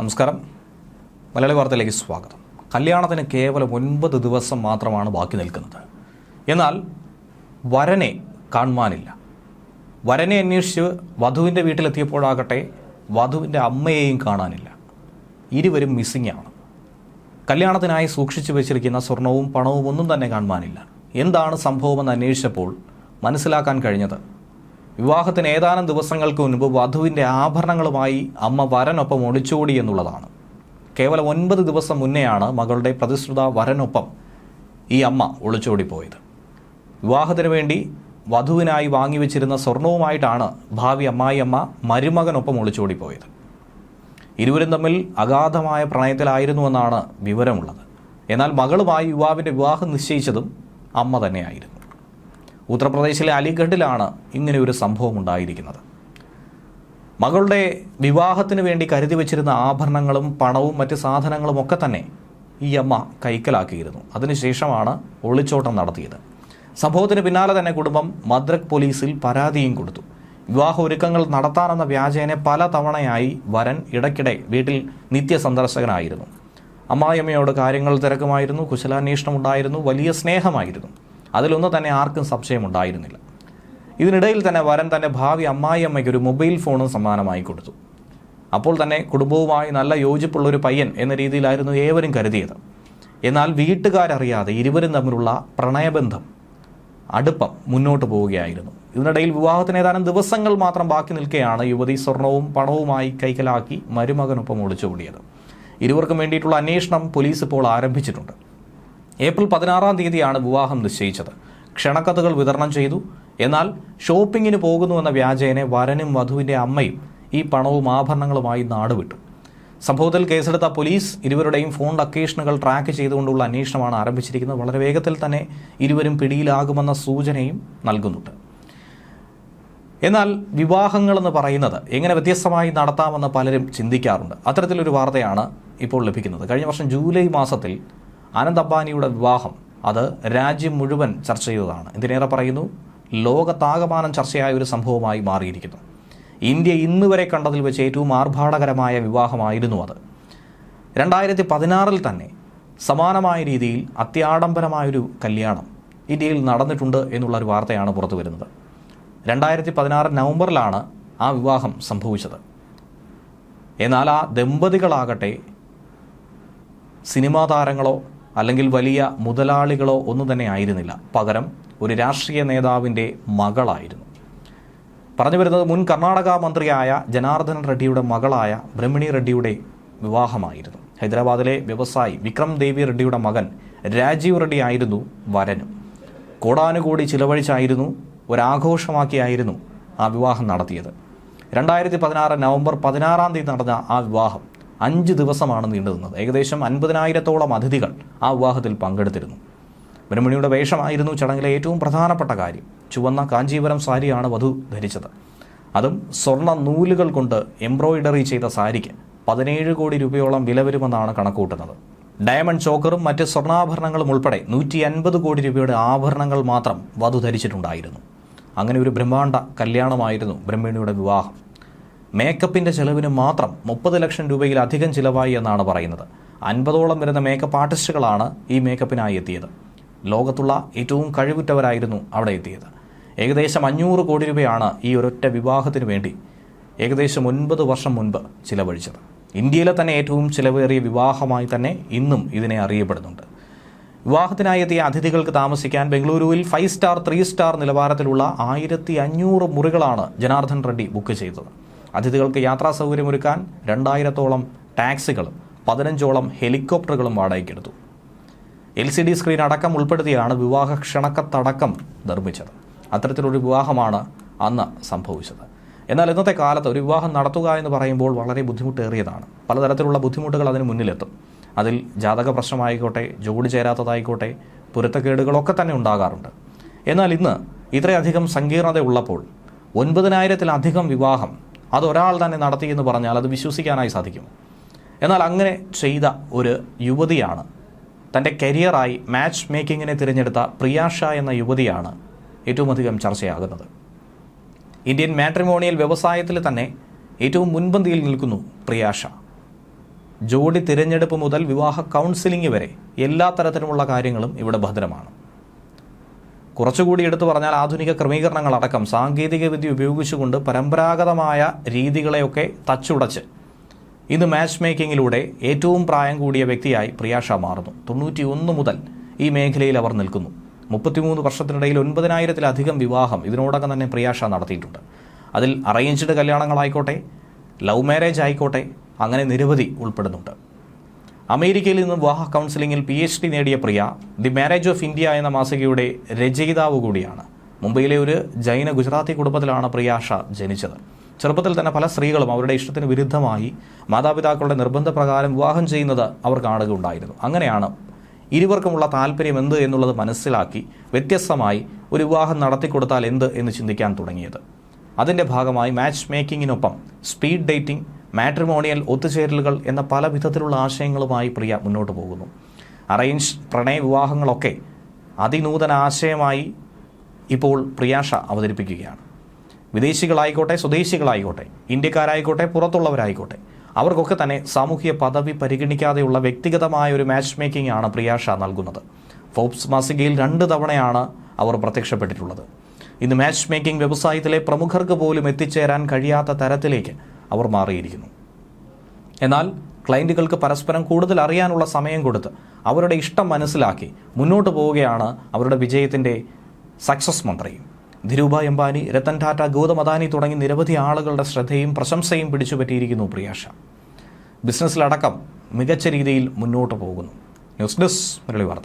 നമസ്കാരം. മലയാളി വാർത്തയിലേക്ക് സ്വാഗതം. കല്യാണത്തിന് കേവലം ഒൻപത് ദിവസം മാത്രമാണ് ബാക്കി നിൽക്കുന്നത്. എന്നാൽ വരനെ കാണുവാനില്ല. വരനെ അന്വേഷിച്ച് വധുവിന്റെ വീട്ടിലെത്തിയപ്പോഴാകട്ടെ വധുവിന്റെ അമ്മയെയും കാണാനില്ല. ഇരുവരും മിസ്സിംഗ് ആണ്. കല്യാണത്തിനായി സൂക്ഷിച്ചു വെച്ചിരിക്കുന്ന സ്വർണവും പണവും ഒന്നും തന്നെ കാണുവാനില്ല. എന്താണ് സംഭവമെന്ന് അന്വേഷിച്ചപ്പോൾ മനസ്സിലാക്കാൻ കഴിഞ്ഞത് വിവാഹത്തിന് ഏതാനും ദിവസങ്ങൾക്ക് മുൻപ് വധുവിന്റെ ആഭരണങ്ങളുമായി അമ്മ വരനൊപ്പം ഒളിച്ചോടി എന്നുള്ളതാണ്. കേവലം ഒൻപത് ദിവസം മുന്നെയാണ് മകളുടെ പ്രതിശ്രുത വരനൊപ്പം ഈ അമ്മ ഒളിച്ചോടിപ്പോയത്. വിവാഹത്തിന് വേണ്ടി വധുവിനായി വാങ്ങിവെച്ചിരുന്ന സ്വർണവുമായിട്ടാണ് ഭാവി അമ്മായിയമ്മ മരുമകനൊപ്പം ഒളിച്ചോടിപ്പോയത്. ഇരുവരും തമ്മിൽ അഗാധമായ പ്രണയത്തിലായിരുന്നുവെന്നാണ് വിവരമുള്ളത്. എന്നാൽ മകളുമായി യുവാവിന്റെ വിവാഹം നിശ്ചയിച്ചതും അമ്മ തന്നെയായിരുന്നു. ഉത്തർപ്രദേശിലെ അലിഗഡിലാണ് ഇങ്ങനെ ഒരു സംഭവം ഉണ്ടായിരിക്കുന്നത്. മകളുടെ വിവാഹത്തിന് വേണ്ടി കരുതി വച്ചിരുന്ന ആഭരണങ്ങളും പണവും മറ്റ് സാധനങ്ങളും ഒക്കെ തന്നെ ഈ അമ്മ കൈക്കലാക്കിയിരുന്നു. അതിനുശേഷമാണ് ഒളിച്ചോട്ടം നടത്തിയത്. സംഭവത്തിന് പിന്നാലെ തന്നെ കുടുംബം മദ്രക് പോലീസിൽ പരാതിയും കൊടുത്തു. വിവാഹ ഒരുക്കങ്ങൾ നടത്താനെന്ന വ്യാജേനെ പല തവണയായി വരൻ ഇടയ്ക്കിടെ വീട്ടിൽ നിത്യസന്ദർശകനായിരുന്നു. അമ്മായിയമ്മയോട് കാര്യങ്ങൾ തിരക്കുമായിരുന്നു കുശലാന്വേഷണം ഉണ്ടായിരുന്നു വലിയ സ്നേഹമായിരുന്നു. അതിലൊന്നും തന്നെ ആർക്കും സംശയമുണ്ടായിരുന്നില്ല ഇതിനിടയിൽ തന്നെ വരൻ തന്റെ ഭാവി അമ്മായിയമ്മയ്ക്ക് ഒരു മൊബൈൽ ഫോണും സമ്മാനമായി കൊടുത്തു. അപ്പോൾ തന്നെ കുടുംബവുമായി നല്ല യോജിപ്പുള്ള ഒരു പയ്യൻ എന്ന രീതിയിലായിരുന്നു ഏവരും കരുതിയത്. എന്നാൽ വീട്ടുകാരറിയാതെ ഇരുവരും തമ്മിലുള്ള പ്രണയബന്ധം അടുപ്പം മുന്നോട്ട് പോവുകയായിരുന്നു. ഇതിനിടയിൽ വിവാഹത്തിന് ഏതാനും ദിവസങ്ങൾ മാത്രം ബാക്കി നിൽക്കെയാണ് യുവതി സ്വർണവും പണവുമായി കൈക്കലാക്കി മരുമകനൊപ്പം ഒളിച്ചോടിയത്. ഇരുവർക്കും വേണ്ടിയിട്ടുള്ള അന്വേഷണം പോലീസ് ഇപ്പോൾ ആരംഭിച്ചിട്ടുണ്ട്. ഏപ്രിൽ പതിനാറാം തീയതിയാണ് വിവാഹം നിശ്ചയിച്ചത്. ക്ഷണക്കത്തുകൾ വിതരണം ചെയ്തു. എന്നാൽ ഷോപ്പിങ്ങിന് പോകുന്നുവെന്ന വ്യാജേനെ വരനും വധുവിന്റെ അമ്മയും ഈ പണവും ആഭരണങ്ങളുമായി നാടുവിട്ടു. സംഭവത്തിൽ കേസെടുത്ത പോലീസ് ഇരുവരുടെയും ഫോൺ ലൊക്കേഷനുകൾ ട്രാക്ക് ചെയ്തുകൊണ്ടുള്ള അന്വേഷണമാണ് ആരംഭിച്ചിരിക്കുന്നത്. വളരെ വേഗത്തിൽ തന്നെ ഇരുവരും പിടിയിലാകുമെന്ന സൂചനയും നൽകുന്നുണ്ട്. എന്നാൽ വിവാഹങ്ങളെന്ന് പറയുന്നത് എങ്ങനെ വ്യത്യസ്തമായി നടത്താമെന്ന് പലരും ചിന്തിക്കാറുണ്ട്. അത്തരത്തിലൊരു വാർത്തയാണ് ഇപ്പോൾ ലഭിക്കുന്നത്. കഴിഞ്ഞ വർഷം ജൂലൈ മാസത്തിൽ അനന്ത് അംബാനിയുടെ വിവാഹം അത് രാജ്യം മുഴുവൻ ചർച്ച ചെയ്തതാണ്. എന്തിനേറെ പറയുന്നു ലോകത്താകമാനം ചർച്ചയായ ഒരു സംഭവമായി മാറിയിരിക്കുന്നു. ഇന്ത്യ ഇന്ന് വരെ കണ്ടതിൽ വെച്ച് ഏറ്റവും ആർഭാടകരമായ വിവാഹമായിരുന്നു അത്. രണ്ടായിരത്തി പതിനാറിൽ തന്നെ സമാനമായ രീതിയിൽ അത്യാഡംബരമായൊരു കല്യാണം ഇന്ത്യയിൽ നടന്നിട്ടുണ്ട് എന്നുള്ളൊരു വാർത്തയാണ് പുറത്തു വരുന്നത്. രണ്ടായിരത്തി പതിനാറ് നവംബറിലാണ് ആ വിവാഹം സംഭവിച്ചത്. എന്നാൽ ആ ദമ്പതികളാകട്ടെ സിനിമാ താരങ്ങളോ അല്ലെങ്കിൽ വലിയ മുതലാളികളോ ഒന്നും തന്നെ ആയിരുന്നില്ല. പകരം ഒരു രാഷ്ട്രീയ നേതാവിന്റെ മകളായിരുന്നു. പറഞ്ഞു വരുന്നത് മുൻ കർണാടക മന്ത്രിയായ ജനാർദ്ദൻ റെഡ്ഡിയുടെ മകളായ ബ്രഹ്മിണി റെഡ്ഡിയുടെ വിവാഹമായിരുന്നു. ഹൈദരാബാദിലെ വ്യവസായി വിക്രം ദേവി റെഡ്ഡിയുടെ മകൻ രാജീവ് റെഡ്ഡി ആയിരുന്നു വരനും. കോടാനുകൂടി ചിലവഴിച്ചായിരുന്നു ഒരാഘോഷമാക്കിയായിരുന്നു ആ വിവാഹം നടത്തിയത്. രണ്ടായിരത്തി പതിനാറ് നവംബർ പതിനാറാം തീയതി നടന്ന ആ വിവാഹം അഞ്ച് ദിവസമാണ് നീണ്ടുനിന്നത് ഏകദേശം അൻപതിനായിരത്തോളം അതിഥികൾ ആ വിവാഹത്തിൽ പങ്കെടുത്തിരുന്നു. ബ്രഹ്മണിയുടെ വേഷമായിരുന്നു ചടങ്ങിലെ ഏറ്റവും പ്രധാനപ്പെട്ട കാര്യം. ചുവന്ന കാഞ്ചീപുരം സാരിയാണ് വധു ധരിച്ചത്. അതും സ്വർണ നൂലുകൾ കൊണ്ട് എംബ്രോയിഡറി ചെയ്ത സാരിക്ക് പതിനേഴ് കോടി രൂപയോളം വില വരുമെന്നാണ് കണക്കൂട്ടുന്നത്. ഡയമണ്ട് ചോക്കറും മറ്റ് സ്വർണാഭരണങ്ങളും ഉൾപ്പെടെ നൂറ്റി അൻപത് കോടി രൂപയുടെ ആഭരണങ്ങൾ മാത്രം വധു ധരിച്ചിട്ടുണ്ടായിരുന്നു. അങ്ങനെ ഒരു ബ്രഹ്മാണ്ട കല്യാണമായിരുന്നു ബ്രഹ്മിണിയുടെ വിവാഹം. മേക്കപ്പിന്റെ ചെലവിന് മാത്രം മുപ്പത് ലക്ഷം രൂപയിലധികം ചിലവായി എന്നാണ് പറയുന്നത്. അൻപതോളം വരുന്ന മേക്കപ്പ് ആർട്ടിസ്റ്റുകളാണ് ഈ മേക്കപ്പിനായി എത്തിയത്. ലോകത്തുള്ള ഏറ്റവും കഴിവുറ്റവരായിരുന്നു അവിടെ എത്തിയത്. ഏകദേശം അഞ്ഞൂറ് കോടി രൂപയാണ് ഈ ഒരൊറ്റ വിവാഹത്തിന് വേണ്ടി ഏകദേശം ഒൻപത് വർഷം മുൻപ് ചിലവഴിച്ചത്. ഇന്ത്യയിലെ തന്നെ ഏറ്റവും ചിലവേറിയ വിവാഹമായി തന്നെ ഇന്നും ഇതിനെ അറിയപ്പെടുന്നുണ്ട്. വിവാഹത്തിനായി എത്തിയ അതിഥികൾക്ക് താമസിക്കാൻ ബംഗളൂരുവിൽ ഫൈവ് സ്റ്റാർ ത്രീ സ്റ്റാർ നിലവാരത്തിലുള്ള ആയിരത്തി അഞ്ഞൂറ് മുറികളാണ് ജനാർദ്ദൻ റെഡ്ഡി ബുക്ക് ചെയ്തത്. അതിഥികൾക്ക് യാത്രാ സൗകര്യമൊരുക്കാൻ രണ്ടായിരത്തോളം ടാക്സികളും പതിനഞ്ചോളം ഹെലികോപ്റ്ററുകളും വാടകയ്ക്കെടുത്തു. എൽ സി ഡി സ്ക്രീൻ അടക്കം ഉൾപ്പെടുത്തിയാണ് വിവാഹ ക്ഷണക്കത്തടക്കം നിർമ്മിച്ചത്. അത്തരത്തിലൊരു വിവാഹമാണ് അന്ന് സംഭവിച്ചത്. എന്നാൽ ഇന്നത്തെ കാലത്ത് ഒരു വിവാഹം നടത്തുക എന്ന് പറയുമ്പോൾ വളരെ ബുദ്ധിമുട്ടേറിയതാണ്. പലതരത്തിലുള്ള ബുദ്ധിമുട്ടുകൾ അതിന് മുന്നിലെത്തും. അതിൽ ജാതക പ്രശ്നമായിക്കോട്ടെ ജോഡി ചേരാത്തതായിക്കോട്ടെ പൊരുത്തക്കേടുകളൊക്കെ തന്നെ ഉണ്ടാകാറുണ്ട്. എന്നാൽ ഇന്ന് ഇത്രയധികം സങ്കീർണത ഉള്ളപ്പോൾ ഒൻപതിനായിരത്തിലധികം വിവാഹം അതൊരാൾ തന്നെ നടത്തി എന്ന് പറഞ്ഞാൽ അത് വിശ്വസിക്കാനായി സാധിക്കും. എന്നാൽ അങ്ങനെ ചെയ്ത ഒരു യുവതിയാണ് തന്റെ കരിയറായി മാച്ച് മേക്കിങ്ങിനെ തിരഞ്ഞെടുത്ത പ്രിയാഷ എന്ന യുവതിയാണ് ഏറ്റവും അധികം ചർച്ചയാകുന്നത്. ഇന്ത്യൻ മാട്രിമോണിയൽ വ്യവസായത്തിൽ തന്നെ ഏറ്റവും മുൻപന്തിയിൽ നിൽക്കുന്നു പ്രിയാഷ ജോഡി തിരഞ്ഞെടുപ്പ് മുതൽ വിവാഹ കൗൺസിലിംഗ് വരെ എല്ലാ തരത്തിലുമുള്ള കാര്യങ്ങളും ഇവിടെ ഭദ്രമാണ്. കുറച്ചുകൂടി എടുത്തു പറഞ്ഞാൽ ആധുനിക ക്രമീകരണങ്ങളടക്കം സാങ്കേതികവിദ്യ ഉപയോഗിച്ചുകൊണ്ട് പരമ്പരാഗതമായ രീതികളെയൊക്കെ തച്ചുടച്ച് ഇന്ന് മാച്ച് മേക്കിങ്ങിലൂടെ ഏറ്റവും പ്രായം കൂടിയ വ്യക്തിയായി പ്രിയാഷ മാറുന്നു. തൊണ്ണൂറ്റി ഒന്ന് മുതൽ ഈ മേഖലയിൽ അവർ നിൽക്കുന്നു. മുപ്പത്തിമൂന്ന് വർഷത്തിനിടയിൽ ഒൻപതിനായിരത്തിലധികം വിവാഹം ഇതിനോടകം തന്നെ പ്രിയാഷ നടത്തിയിട്ടുണ്ട്. അതിൽ അറേഞ്ച്ഡ് കല്യാണങ്ങളായിക്കോട്ടെ ലവ് മാരേജ് ആയിക്കോട്ടെ അങ്ങനെ നിരവധി ഉൾപ്പെടുന്നുണ്ട്. അമേരിക്കയിൽ നിന്ന് വിവാഹ കൗൺസിലിംഗിൽ പി എച്ച് ഡി നേടിയ Priya the marriage of India എന്ന മാസികയുടെ രചയിതാവ് കൂടിയാണ്. മുംബൈയിലെ ഒരു ജൈന ഗുജറാത്തി കുടുംബത്തിലാണ് പ്രിയാഷ ജനിച്ചത്. ചെറുപ്പത്തിൽ തന്നെ പല സ്ത്രീകളും അവരുടെ ഇഷ്ടത്തിന് വിരുദ്ധമായി മാതാപിതാക്കളുടെ നിർബന്ധപ്രകാരം വിവാഹം ചെയ്യുന്നത് അവർ കാണുകയുണ്ടായിരുന്നു. അങ്ങനെയാണ് ഇരുവർക്കുമുള്ള താല്പര്യം എന്ത് എന്നുള്ളത് മനസ്സിലാക്കി വ്യത്യസ്തമായി ഒരു വിവാഹം നടത്തിക്കൊടുത്താൽ എന്ത് എന്ന് ചിന്തിക്കാൻ തുടങ്ങിയത്. അതിന്റെ ഭാഗമായി മാച്ച് മേക്കിങ്ങിനൊപ്പം സ്പീഡ് ഡേറ്റിംഗ് മാട്രിമോണിയൽ ഒത്തുചേരലുകൾ എന്ന പല വിധത്തിലുള്ള ആശയങ്ങളുമായി പ്രിയ മുന്നോട്ട് പോകുന്നു. അറേഞ്ച് പ്രണയ വിവാഹങ്ങളൊക്കെ അതിനൂതന ആശയമായി ഇപ്പോൾ പ്രിയാഷ അവതരിപ്പിക്കുകയാണ്. വിദേശികളായിക്കോട്ടെ സ്വദേശികളായിക്കോട്ടെ ഇന്ത്യക്കാരായിക്കോട്ടെ പുറത്തുള്ളവരായിക്കോട്ടെ അവർക്കൊക്കെ തന്നെ സാമൂഹിക പദവി പരിഗണിക്കാതെയുള്ള വ്യക്തിഗതമായ ഒരു മാച്ച് മേക്കിംഗ് ആണ് പ്രിയാഷ നൽകുന്നത്. ഫോബ്സ് മാസികയിൽ രണ്ട് തവണയാണ് അവർ പ്രത്യക്ഷപ്പെട്ടിട്ടുള്ളത്. ഇന്ന് മാച്ച് മേക്കിംഗ് വ്യവസായത്തിലെ പ്രമുഖർക്ക് പോലും എത്തിച്ചേരാൻ കഴിയാത്ത തരത്തിലേക്ക് അവർ മാറിയിരിക്കുന്നു. എന്നാൽ ക്ലയന്റുകൾക്ക് പരസ്പരം കൂടുതൽ അറിയാനുള്ള സമയം കൊടുത്ത് അവരുടെ ഇഷ്ടം മനസ്സിലാക്കി മുന്നോട്ട് പോവുകയാണ് അവരുടെ വിജയത്തിന്റെ സക്സസ് മന്ത്രി ധിരുഭായ് അംബാനി രത്തൻ ടാറ്റ ഗൗതം അദാനി തുടങ്ങി നിരവധി ആളുകളുടെ ശ്രദ്ധയും പ്രശംസയും പിടിച്ചുപറ്റിയിരിക്കുന്നു പ്രിയാഷ. ബിസിനസ്സിലടക്കം മികച്ച രീതിയിൽ മുന്നോട്ട് പോകുന്നു. ന്യൂസ് ഡെസ്ക് മുരളി വാർത്ത